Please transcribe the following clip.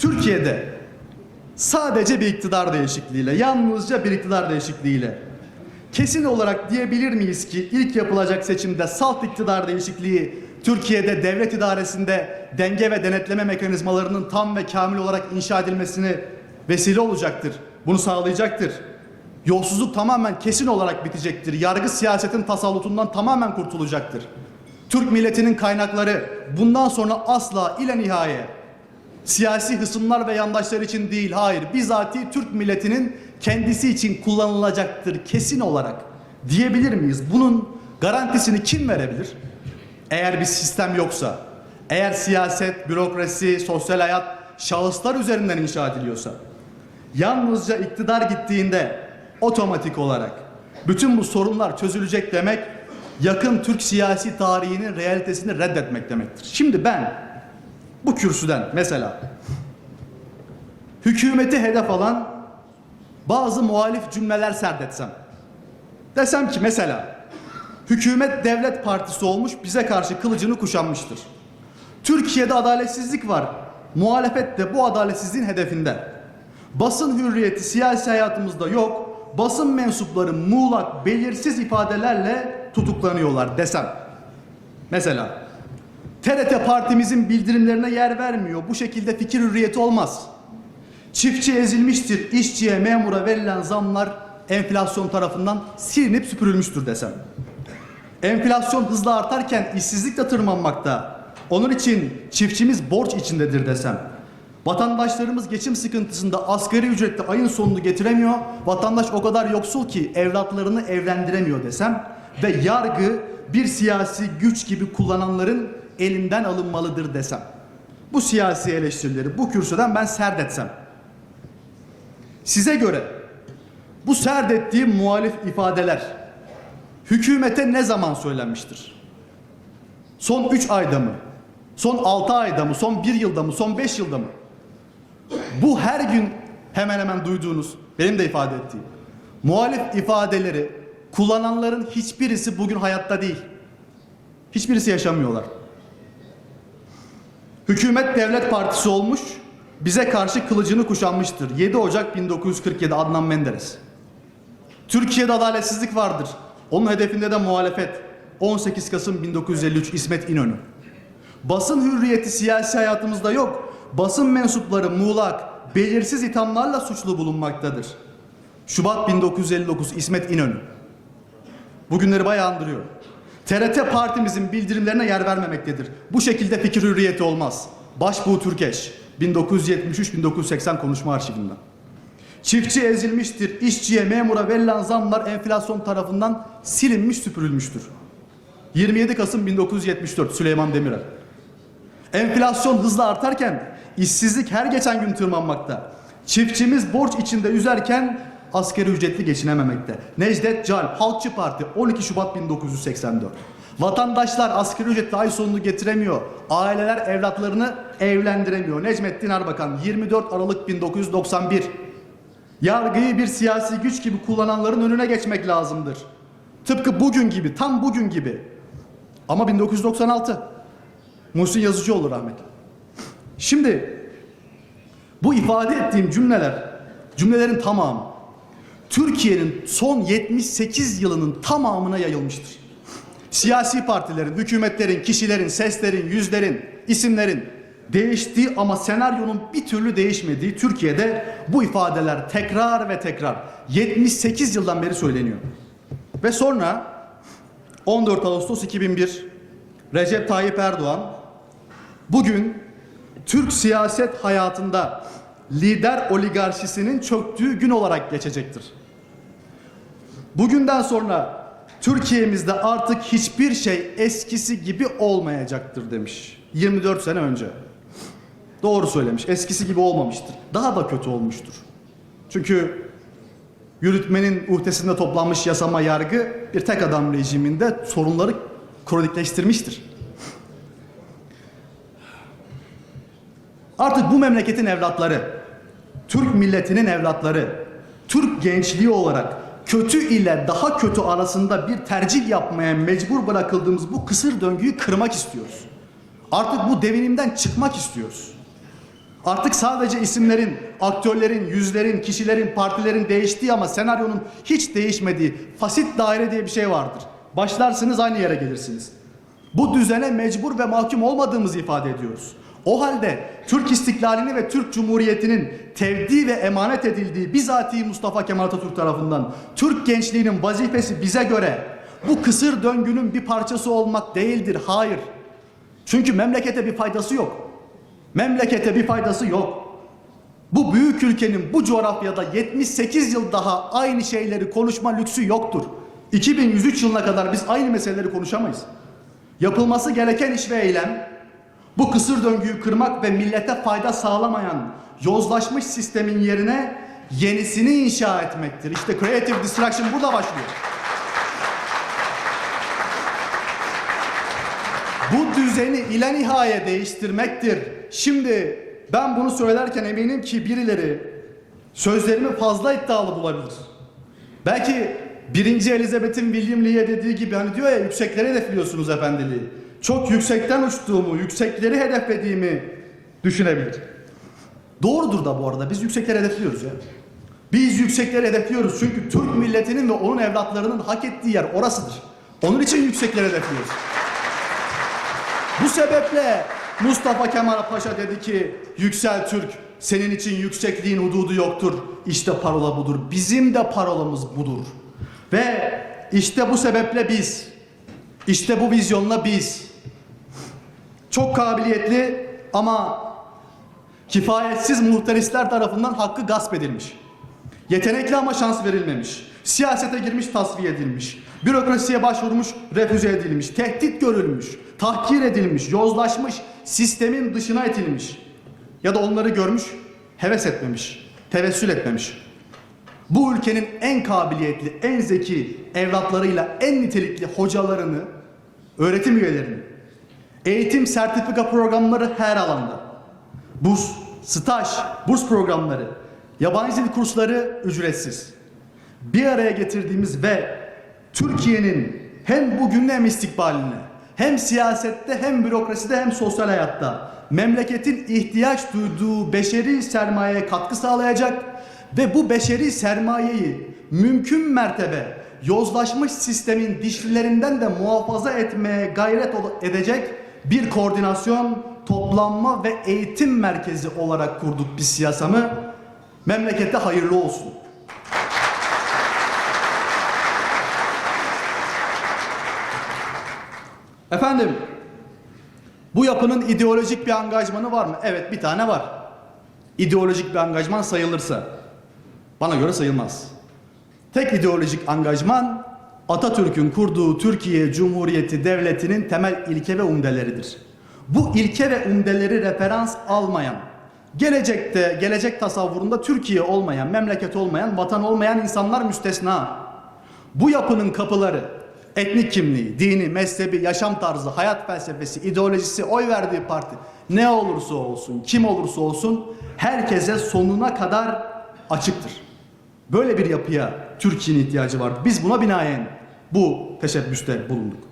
Türkiye'de sadece bir iktidar değişikliğiyle, yalnızca bir iktidar değişikliğiyle kesin olarak diyebilir miyiz ki ilk yapılacak seçimde salt iktidar değişikliği Türkiye'de devlet idaresinde denge ve denetleme mekanizmalarının tam ve kamil olarak inşa edilmesini vesile olacaktır. Bunu sağlayacaktır. Yolsuzluk tamamen kesin olarak bitecektir. Yargı siyasetin tasallutundan tamamen kurtulacaktır. Türk milletinin kaynakları bundan sonra asla ile nihaye siyasi hısımlar ve yandaşlar için değil, hayır. Bizatihi Türk milletinin kendisi için kullanılacaktır kesin olarak diyebilir miyiz? Bunun garantisini kim verebilir? Eğer bir sistem yoksa, eğer siyaset, bürokrasi, sosyal hayat şahıslar üzerinden inşa ediliyorsa, yalnızca iktidar gittiğinde otomatik olarak bütün bu sorunlar çözülecek demek yakın Türk siyasi tarihinin realitesini reddetmek demektir. Şimdi ben bu kürsüden mesela hükümeti hedef alan bazı muhalif cümleler serdetsem desem ki mesela hükümet devlet partisi olmuş bize karşı kılıcını kuşanmıştır. Türkiye'de adaletsizlik var. Muhalefet de bu adaletsizliğin hedefinde. Basın hürriyeti siyasi hayatımızda yok. Basın mensupları muğlak, belirsiz ifadelerle tutuklanıyorlar desem. Mesela TRT partimizin bildirimlerine yer vermiyor. Bu şekilde fikir hürriyeti olmaz. Çiftçi ezilmiştir. İşçiye, memura verilen zamlar enflasyon tarafından silinip süpürülmüştür desem. Enflasyon hızla artarken işsizlik de tırmanmakta. Onun için çiftçimiz borç içindedir desem. Vatandaşlarımız geçim sıkıntısında asgari ücretle ayın sonunu getiremiyor. Vatandaş o kadar yoksul ki evlatlarını evlendiremiyor desem. Ve yargı bir siyasi güç gibi kullananların elinden alınmalıdır desem. Bu siyasi eleştirileri bu kürsüden ben serdetsem. Size göre bu serdettiğim muhalif ifadeler hükümete ne zaman söylenmiştir? Son 3 ayda mı? Son 6 ayda mı? Son 1 yılda mı? Son 5 yılda mı? Bu her gün hemen hemen duyduğunuz, benim de ifade ettiğim muhalif ifadeleri kullananların hiçbirisi bugün hayatta değil. Hiçbirisi yaşamıyorlar. Hükümet devlet partisi olmuş, bize karşı kılıcını kuşanmıştır. 7 Ocak 1947 Adnan Menderes. Türkiye'de adaletsizlik vardır. Onun hedefinde de muhalefet. 18 Kasım 1953 İsmet İnönü. Basın hürriyeti siyasi hayatımızda yok. Basın mensupları muğlak, belirsiz ithamlarla suçlu bulunmaktadır. Şubat 1959 İsmet İnönü. Bugünleri bayağı andırıyor. TRT partimizin bildirimlerine yer vermemektedir. Bu şekilde fikir hürriyeti olmaz. Başbuğ Türkeş 1973-1980 konuşma arşivinden. Çiftçi ezilmiştir, işçiye, memura verilen zamlar enflasyon tarafından silinmiş, süpürülmüştür. 27 Kasım 1974 Süleyman Demirel. Enflasyon hızla artarken işsizlik her geçen gün tırmanmakta. Çiftçimiz borç içinde yüzerken asgari ücretli geçinememekte. Necdet Cal, Halkçı Parti 12 Şubat 1984. Vatandaşlar asgari ücretli ay sonunu getiremiyor. Aileler evlatlarını evlendiremiyor. Necmettin Erbakan 24 Aralık 1991. Yargıyı bir siyasi güç gibi kullananların önüne geçmek lazımdır. Tıpkı bugün gibi, tam bugün gibi. Ama 1996. Muhsin Yazıcıoğlu rahmetli. Şimdi bu ifade ettiğim cümleler, cümlelerin tamamı Türkiye'nin son 78 yılının tamamına yayılmıştır. Siyasi partilerin, hükümetlerin, kişilerin, seslerin, yüzlerin, isimlerin değiştiği ama senaryonun bir türlü değişmediği Türkiye'de bu ifadeler tekrar ve tekrar 78 yıldan beri söyleniyor. Ve sonra 14 Ağustos 2001 Recep Tayyip Erdoğan bugün Türk siyaset hayatında lider oligarşisinin çöktüğü gün olarak geçecektir. Bugünden sonra Türkiye'mizde artık hiçbir şey eskisi gibi olmayacaktır demiş. 24 sene önce. Doğru söylemiş. Eskisi gibi olmamıştır. Daha da kötü olmuştur. Çünkü yürütmenin uhdesinde toplanmış yasama yargı bir tek adam rejiminde sorunları kronikleştirmiştir. Artık bu memleketin evlatları, Türk milletinin evlatları, Türk gençliği olarak kötü ile daha kötü arasında bir tercih yapmaya mecbur bırakıldığımız bu kısır döngüyü kırmak istiyoruz. Artık bu devinimden çıkmak istiyoruz. Artık sadece isimlerin, aktörlerin, yüzlerin, kişilerin, partilerin değiştiği ama senaryonun hiç değişmediği fasit daire diye bir şey vardır. Başlarsınız aynı yere gelirsiniz. Bu düzene mecbur ve mahkum olmadığımızı ifade ediyoruz. O halde Türk istiklalini ve Türk Cumhuriyeti'nin tevdi ve emanet edildiği bizatihi Mustafa Kemal Atatürk tarafından Türk gençliğinin vazifesi bize göre bu kısır döngünün bir parçası olmak değildir. Hayır. Çünkü memlekete bir faydası yok. Memlekete bir faydası yok. Bu büyük ülkenin bu coğrafyada 78 yıl daha aynı şeyleri konuşma lüksü yoktur. 2103 yılına kadar biz aynı meseleleri konuşamayız. Yapılması gereken iş ve eylem bu kısır döngüyü kırmak ve millete fayda sağlamayan yozlaşmış sistemin yerine yenisini inşa etmektir. İşte creative destruction burada başlıyor. Bu düzeni ile nihaya değiştirmektir. Şimdi ben bunu söylerken eminim ki birileri sözlerimi fazla iddialı bulabilir. Belki birinci Elizabeth'in William Lee'ye dediği gibi hani diyor ya yüksekleri hedefliyorsunuz efendiliği. Çok yüksekten uçtuğumu, yüksekleri hedeflediğimi düşünebilir. Doğrudur da bu arada biz yüksekleri hedefliyoruz ya. Biz yüksekleri hedefliyoruz çünkü Türk milletinin ve onun evlatlarının hak ettiği yer orasıdır. Onun için yüksekleri hedefliyoruz. Bu sebeple Mustafa Kemal Paşa dedi ki yüksel Türk senin için yüksekliğin hududu yoktur. İşte parola budur. Bizim de parolamız budur. Ve işte bu sebeple biz işte bu vizyonla biz çok kabiliyetli ama kifayetsiz muhteristler tarafından hakkı gasp edilmiş. Yetenekli ama şans verilmemiş. Siyasete girmiş, tasfiye edilmiş. Bürokrasiye başvurmuş, refüze edilmiş. Tehdit görülmüş, tahkir edilmiş, yozlaşmış, sistemin dışına itilmiş. Ya da onları görmüş, heves etmemiş, tevessül etmemiş. Bu ülkenin en kabiliyetli, en zeki evlatlarıyla en nitelikli hocalarını, öğretim üyelerini, eğitim sertifika programları her alanda, burs, staj, burs programları, yabancı dil kursları ücretsiz. Bir araya getirdiğimiz ve Türkiye'nin hem bugün hem istikbaline, hem siyasette hem bürokraside hem sosyal hayatta memleketin ihtiyaç duyduğu beşeri sermayeye katkı sağlayacak ve bu beşeri sermayeyi mümkün mertebe yozlaşmış sistemin dişlilerinden de muhafaza etmeye gayret edecek bir koordinasyon, toplanma ve eğitim merkezi olarak kurduk biz siyasamı. Memlekette hayırlı olsun. Efendim, bu yapının ideolojik bir angajmanı var mı? Evet, bir tane var. İdeolojik bir angajman sayılırsa. Bana göre sayılmaz. Tek ideolojik angajman Atatürk'ün kurduğu Türkiye Cumhuriyeti Devleti'nin temel ilke ve umdeleridir. Bu ilke ve umdeleri referans almayan, gelecekte, gelecek tasavvurunda Türkiye olmayan, memleket olmayan, vatan olmayan insanlar müstesna. Bu yapının kapıları etnik kimliği, dini, mezhebi, yaşam tarzı, hayat felsefesi, ideolojisi, oy verdiği parti ne olursa olsun, kim olursa olsun herkese sonuna kadar açıktır. Böyle bir yapıya Türkiye'nin ihtiyacı vardı. Biz buna binaen bu teşebbüste bulunduk.